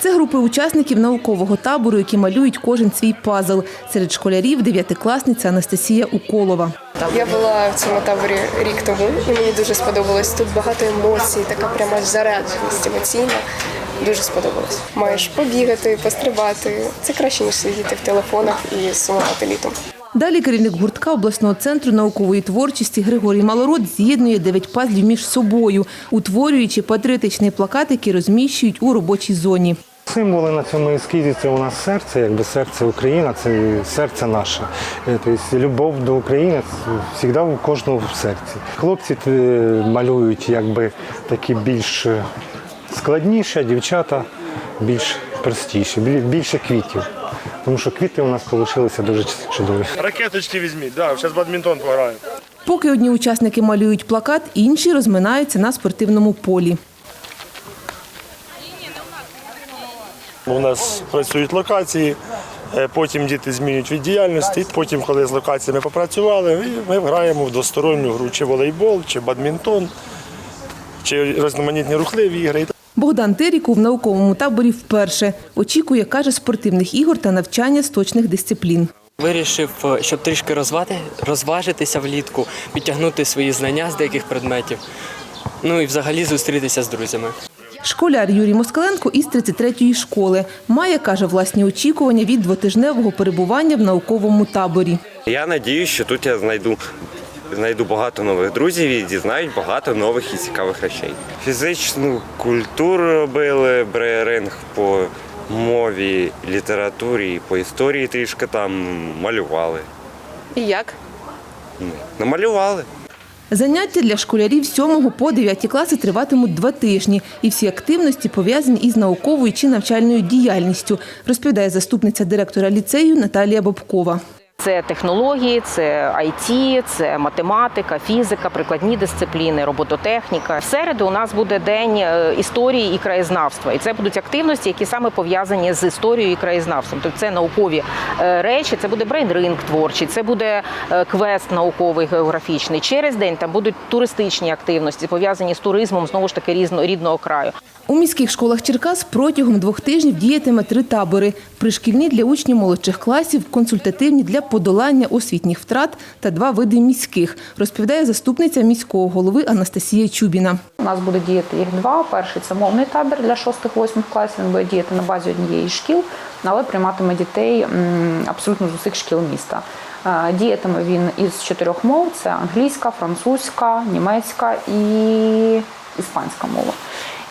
Це групи учасників наукового табору, які малюють кожен свій пазл. Серед школярів дев'ятикласниця Анастасія Уколова. Я була в цьому таборі рік тому, і мені дуже сподобалось. Тут багато емоцій, така прямо аж зарядженість емоційна. Дуже сподобалось. Маєш побігати, пострибати. Це краще ніж сидіти в телефонах і сумувати літом. Далі керівник гуртка обласного центру наукової творчості Григорій Малород з'єднує дев'ять пазлів між собою, утворюючи патріотичний плакат, який розміщують у робочій зоні. Символи на цьому ескізі це у нас серце, якби серце Україна, це серце наше. Е, Тобто любов до України завжди у кожного в серці. Хлопці е, малюють якби такі більш е, складніші, а дівчата більш простіші, більше квітів. Тому що квіти у нас вийшли дуже чудові. Ракеточки візьміть, да, зараз бадмінтон пограємо. Поки одні учасники малюють плакат, інші розминаються на спортивному полі. У нас працюють локації, е, потім діти змінюють від діяльності, потім, коли з локаціями попрацювали, ми граємо в двосторонню гру, чи волейбол, чи бадмінтон, чи різноманітні рухливі ігри. Богдан Теріков в науковому таборі вперше. Очікує, каже, спортивних ігор та навчання з точних дисциплін. Вирішив, е, щоб трішки розвати, розважитися влітку, підтягнути свої знання з деяких предметів, ну і взагалі зустрітися з друзями. Школяр Юрій Москаленко із 33-ї школи. Має, каже, власні очікування від двотижневого перебування в науковому таборі. Я надію, що тут я знайду, знайду багато нових друзів і дізнаюсь багато нових і цікавих речей. Фізичну культуру робили, брейринг по мові, літературі, по історії трішки там малювали. І як? Намалювали. Заняття для школярів 7 по 9 класи триватимуть два тижні, і всі активності пов'язані із науковою чи навчальною діяльністю, розповідає заступниця директора ліцею Наталія Бобкова. Це технології, це IT, це математика, фізика, прикладні дисципліни, робототехніка. В середу у нас буде день е, історії і краєзнавства, і це будуть активності, які саме пов'язані з історією і краєзнавством. Тобто це наукові е, речі, це буде брейнринг творчий, це буде е, квест науковий географічний. Через день там будуть туристичні активності, пов'язані з туризмом знову ж таки різно рідного краю. У міських школах Черкас протягом двох тижнів діятиме три табори: пришкільні для учнів молодших класів, консультативні для подолання освітніх втрат та два види міських, розповідає заступниця міського голови Анастасія Чубіна. У нас буде діяти їх два. Перший це мовний табір для 6-8 класів. Він буде діяти на базі однієї шкіл, але прийматиме дітей абсолютно з усіх шкіл міста. Е, Діятиме він із чотирьох мов: це англійська, французька, німецька і іспанська мова.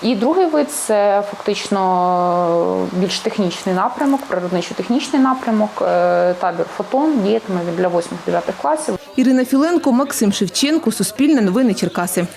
І другий вид це фактично більш технічний напрямок, природничо-технічний напрямок. Е, Табір фотон діятиме для 8-9 класів. Ірина Філенко, Максим Шевченко, Суспільне новини Черкаси.